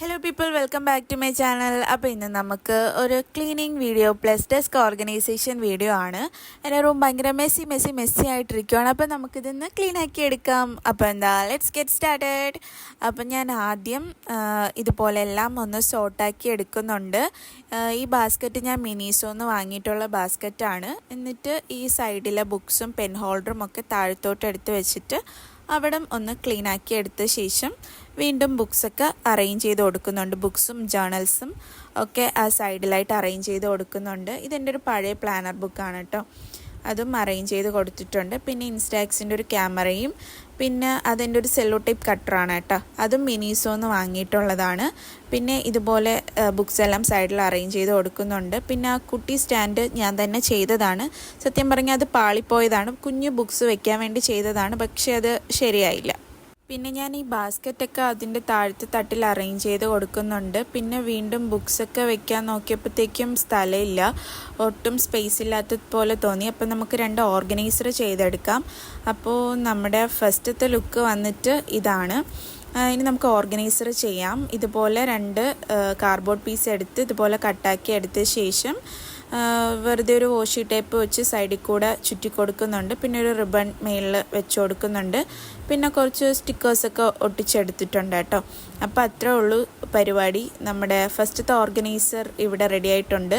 Hello people welcome back to my channel അപ്പോൾ ഇന്ന് നമുക്ക് ഒരു cleaning video plus desk organisation video ആണ്. എന്റെ റൂം ഭയങ്കര മെസ്സി മെസ്സി മെസ്സി ആയിട്ടിരിക്കുകയാണ് അപ്പോൾ നമുക്കിതൊന്ന് ക്ലീൻ ആക്കി എടുക്കാം. അപ്പോൾ എന്താ ലെറ്റ്സ് ഗെറ്റ് സ്റ്റാർട്ടഡ് അപ്പം ഞാൻ ആദ്യം ഇതുപോലെ എല്ലാം ഒന്ന് സോട്ടാക്കി എടുക്കുന്നുണ്ട്. ഈ ബാസ്ക്കറ്റ് ഞാൻ മിനിസോന്ന് വാങ്ങിയിട്ടുള്ള ബാസ്ക്കറ്റാണ് എന്നിട്ട് ഈ സൈഡിലെ ബുക്സും പെൻ ഹോൾഡറും ഒക്കെ താഴത്തോട്ട് എടുത്ത് വെച്ചിട്ട് അവിടം ഒന്ന് ക്ലീൻ ആക്കി എടുത്ത ശേഷം വീണ്ടും ബുക്സൊക്കെ അറേഞ്ച് ചെയ്ത് കൊടുക്കുന്നുണ്ട്. ബുക്സും ജേണൽസും ഒക്കെ ആ സൈഡിലായിട്ട് അറേഞ്ച് ചെയ്ത് കൊടുക്കുന്നുണ്ട്. ഇതെന്റെ ഒരു പഴയ പ്ലാനർ ബുക്കാണ് കേട്ടോ. അതും അറേഞ്ച് ചെയ്ത് കൊടുത്തിട്ടുണ്ട്. പിന്നെ ഇൻസ്റ്റാക്സിന്റെ ഒരു ക്യാമറയും പിന്നെ അതിന്റെ ഒരു സെല്ലോ ടൈപ്പ് കട്ടറാണ് കേട്ടോ. അതും മിനീസോന്ന് വാങ്ങിയിട്ടുള്ളതാണ്. പിന്നെ ഇതുപോലെ ബുക്സ് എല്ലാം സൈഡിൽ അറേഞ്ച് ചെയ്ത് കൊടുക്കുന്നുണ്ട്. പിന്നെ ആ കുട്ടി സ്റ്റാൻഡ് ഞാൻ തന്നെ ചെയ്തതാണ്. സത്യം പറഞ്ഞാൽ അത് പാളിപ്പോയതാണ്. കുഞ്ഞു ബുക്സ് വെക്കാൻ വേണ്ടി ചെയ്തതാണ്. പക്ഷേ അത് ശരിയായില്ല. പിന്നെ ഞാൻ ഈ ബാസ്ക്കറ്റൊക്കെ അതിന്റെ താഴത്തെ തട്ടിൽ അറേഞ്ച് ചെയ്ത് കൊടുക്കുന്നുണ്ട്. പിന്നെ വീണ്ടും ബുക്സൊക്കെ വെക്കാൻ നോക്കിയപ്പോഴത്തേക്കും സ്ഥലമില്ല. ഒട്ടും സ്പേസ് ഇല്ലാത്തത് പോലെ തോന്നി. അപ്പോൾ നമുക്ക് രണ്ട് ഓർഗനൈസർ ചെയ്തെടുക്കാം. അപ്പോൾ നമ്മുടെ ഫസ്റ്റത്തെ ലുക്ക് വന്നിട്ട് ഇതാണ്. ഇനി നമുക്ക് ഓർഗനൈസർ ചെയ്യാം. ഇതുപോലെ രണ്ട് കാർഡ്ബോർഡ് പീസ് എടുത്ത് ഇതുപോലെ കട്ടാക്കി എടുത്ത ശേഷം വെറുതെ ഒരു വാഷി ടേപ്പ് വെച്ച് സൈഡിൽ കൂടെ ചുറ്റി കൊടുക്കുന്നുണ്ട്. പിന്നെ ഒരു റിബൺ മേളിൽ വെച്ച് കൊടുക്കുന്നുണ്ട്. പിന്നെ കുറച്ച് സ്റ്റിക്കേഴ്സൊക്കെ ഒട്ടിച്ചെടുത്തിട്ടുണ്ട് കേട്ടോ. അപ്പോൾ അത്രേ ഉള്ളൂ പരിപാടി. നമ്മുടെ ഫസ്റ്റത്തെ ഓർഗനൈസർ ഇവിടെ റെഡി ആയിട്ടുണ്ട്.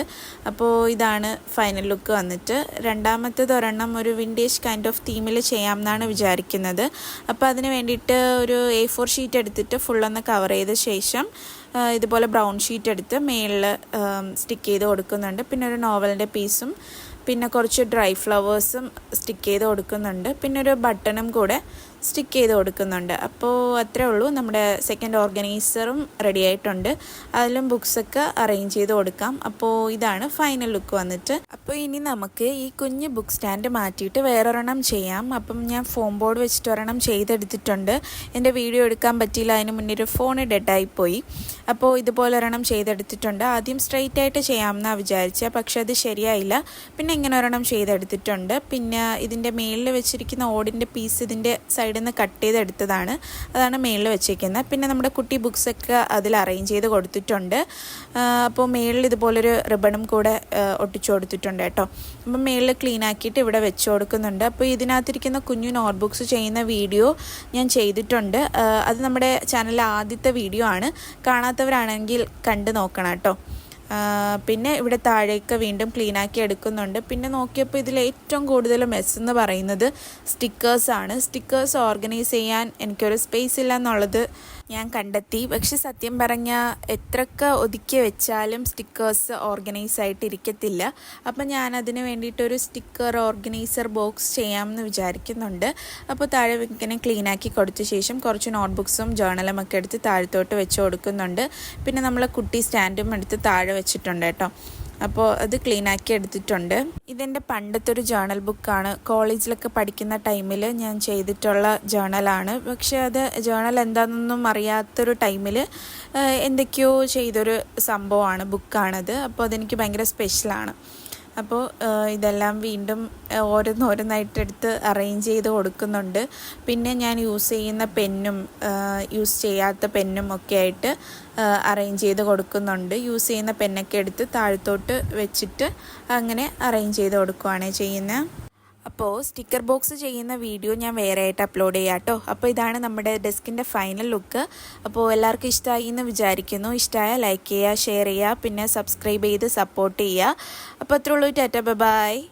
അപ്പോൾ ഇതാണ് ഫൈനൽ ലുക്ക് വന്നിട്ട്. രണ്ടാമത്തേത് ഒരെണ്ണം ഒരു വിന്റേജ് കൈൻഡ് ഓഫ് തീമിൽ ചെയ്യാം എന്നാണ് വിചാരിക്കുന്നത്. അപ്പോൾ അതിന് വേണ്ടിയിട്ട് ഒരു എ ഫോർ ഷീറ്റ് എടുത്തിട്ട് ഫുള്ളൊന്ന് കവർ ചെയ്ത ശേഷം ഇതുപോലെ ബ്രൗൺ ഷീറ്റ് എടുത്ത് മേളിൽ സ്റ്റിക്ക് ചെയ്ത് കൊടുക്കുന്നുണ്ട്. പിന്നെ ഒരു നോവലിന്റെ പീസും പിന്നെ കുറച്ച് ഡ്രൈ ഫ്ലവേഴ്സും സ്റ്റിക്ക് ചെയ്ത് കൊടുക്കുന്നുണ്ട്. പിന്നെ ഒരു ബട്ടണും കൂടെ സ്റ്റിക്ക് ചെയ്ത് കൊടുക്കുന്നുണ്ട്. അപ്പോൾ അത്രേ ഉള്ളൂ. നമ്മുടെ സെക്കൻഡ് ഓർഗനൈസറും റെഡി ആയിട്ടുണ്ട്. അതിലും ബുക്സൊക്കെ അറേഞ്ച് ചെയ്ത് കൊടുക്കാം. അപ്പോൾ ഇതാണ് ഫൈനൽ ലുക്ക് വന്നിട്ട്. അപ്പോൾ ഇനി നമുക്ക് ഈ കുഞ്ഞ് ബുക്ക് സ്റ്റാൻഡ് മാറ്റിയിട്ട് വേറൊരെണ്ണം ചെയ്യാം. അപ്പം ഞാൻ ഫോം ബോർഡ് വെച്ചിട്ട് ഒരെണ്ണം ചെയ്തെടുത്തിട്ടുണ്ട്. എന്റെ വീഡിയോ എടുക്കാൻ പറ്റിയില്ല. അതിന് മുന്നേ ഒരു ഫോൺ ഡെഡായിപ്പോയി അപ്പോൾ ഇതുപോലെ ഒരെണ്ണം ചെയ്തെടുത്തിട്ടുണ്ട്. ആദ്യം സ്ട്രെയിറ്റ് ആയിട്ട് ചെയ്യാമെന്നാണ് വിചാരിച്ചത് പക്ഷേ അത് ശരിയായില്ല. പിന്നെ ഇങ്ങനെ ഒരെണ്ണം ചെയ്തെടുത്തിട്ടുണ്ട്. പിന്നെ ഇതിന്റെ മേളിൽ വെച്ചിരിക്കുന്ന ഓടിന്റെ പീസ് ഇതിന്റെ സൈഡിൽ നിന്ന് കട്ട് ചെയ്തെടുത്തതാണ്. അതാണ് മേളിൽ വെച്ചിരിക്കുന്നത് പിന്നെ നമ്മുടെ കുട്ടി ബുക്സൊക്കെ അതിൽ അറേഞ്ച് ചെയ്ത് കൊടുത്തിട്ടുണ്ട്. അപ്പോൾ മേളിൽ ഇതുപോലൊരു റിബണും കൂടെ ഒട്ടിച്ചു കൊടുത്തിട്ടുണ്ട്. കേട്ടോ. അപ്പം മേളിൽ ക്ലീൻ ആക്കിയിട്ട് ഇവിടെ വെച്ച് കൊടുക്കുന്നുണ്ട്. അപ്പോൾ ഇതിനകത്തിരിക്കുന്ന കുഞ്ഞു നോട്ട്ബുക്സ് ചെയ്യുന്ന വീഡിയോ ഞാൻ ചെയ്തിട്ടുണ്ട്. അത് നമ്മുടെ ചാനലിലെ ആദ്യത്തെ വീഡിയോ ആണ്. കാണാത്തവരാണെങ്കിൽ കണ്ടു നോക്കണം കേട്ടോ. പിന്നെ ഇവിടെ താഴേക്ക് വീണ്ടും ക്ലീൻ ആക്കി എടുക്കുന്നുണ്ട്. പിന്നെ നോക്കിയപ്പോൾ ഇതിൽ ഏറ്റവും കൂടുതൽ മെസ്സ് എന്ന് പറയുന്നത് സ്റ്റിക്കേഴ്സാണ് സ്റ്റിക്കേഴ്സ് ഓർഗനൈസ് ചെയ്യാൻ എനിക്കൊരു സ്പേസ് ഇല്ല എന്നുള്ളത് ഞാൻ കണ്ടെത്തി. പക്ഷെ സത്യം പറഞ്ഞാൽ എത്രക്ക ഒതുക്കി വെച്ചാലും സ്റ്റിക്കേഴ്സ് ഓർഗനൈസ് ആയിട്ട് ഇരിക്കത്തില്ല. അപ്പം ഞാൻ അതിന് വേണ്ടിയിട്ടൊരു സ്റ്റിക്കർ ഓർഗനൈസർ ബോക്സ് ചെയ്യാമെന്ന് വിചാരിക്കുന്നുണ്ട്. അപ്പോൾ താഴെ ഇങ്ങനെ ക്ലീനാക്കി കൊടുത്ത ശേഷം കുറച്ച് നോട്ട്ബുക്സും ജേണലും ഒക്കെ എടുത്ത് താഴത്തോട്ട് വെച്ച് കൊടുക്കുന്നുണ്ട്. പിന്നെ നമ്മളെ കുട്ടി സ്റ്റാൻഡും എടുത്ത് താഴെ വെച്ചിട്ടുണ്ട് കേട്ടോ. അപ്പോൾ അത് ക്ലീൻ ആക്കി എടുത്തിട്ടുണ്ട്. ഇതെന്റെ പണ്ടത്തെ ഒരു ജേണൽ ബുക്കാണ് കോളേജിലൊക്കെ പഠിക്കുന്ന ടൈമിൽ ഞാൻ ചെയ്തിട്ടുള്ള ജേണലാണ് പക്ഷേ അത് ജേണൽ എന്താണെന്നൊന്നും അറിയാത്തൊരു ടൈമിൽ എന്തൊക്കെയോ ചെയ്തൊരു സംഭവമാണ് ബുക്കാണത് അപ്പോൾ അതെനിക്ക് ഭയങ്കര സ്പെഷ്യലാണ് അപ്പോൾ ഇതെല്ലാം വീണ്ടും ഓരോന്നോരോന്നായിട്ട് എടുത്ത് അറേഞ്ച് ചെയ്ത് കൊടുക്കുന്നുണ്ട്. പിന്നെ ഞാൻ യൂസ് ചെയ്യുന്ന പെന്നും യൂസ് ചെയ്യാത്ത പെന്നും ഒക്കെ ആയിട്ട് അറേഞ്ച് ചെയ്ത് കൊടുക്കുന്നുണ്ട്. യൂസ് ചെയ്യുന്ന പെന്നൊക്കെ എടുത്ത് താഴത്തോട്ട് വെച്ചിട്ട് അങ്ങനെ അറേഞ്ച് ചെയ്ത് കൊടുക്കുകയാണ് ചെയ്യുന്നത്. അപ്പോൾ സ്റ്റിക്കർ ബോക്സ് ചെയ്യുന്ന വീഡിയോ ഞാൻ വേറെ ആയിട്ട് അപ്ലോഡ് ചെയ്യാം കേട്ടോ. അപ്പോൾ ഇതാണ് നമ്മുടെ ഡെസ്കിന്റെ ഫൈനൽ ലുക്ക് അപ്പോൾ എല്ലാവർക്കും ഇഷ്ടമായി എന്ന് വിചാരിക്കുന്നു. ഇഷ്ടമായ ലൈക്ക് ചെയ്യുക ഷെയർ ചെയ്യുക പിന്നെ സബ്സ്ക്രൈബ് ചെയ്ത് സപ്പോർട്ട് ചെയ്യുക. അപ്പോൾ അത്രയുള്ളൂ ടാറ്റ ബൈ.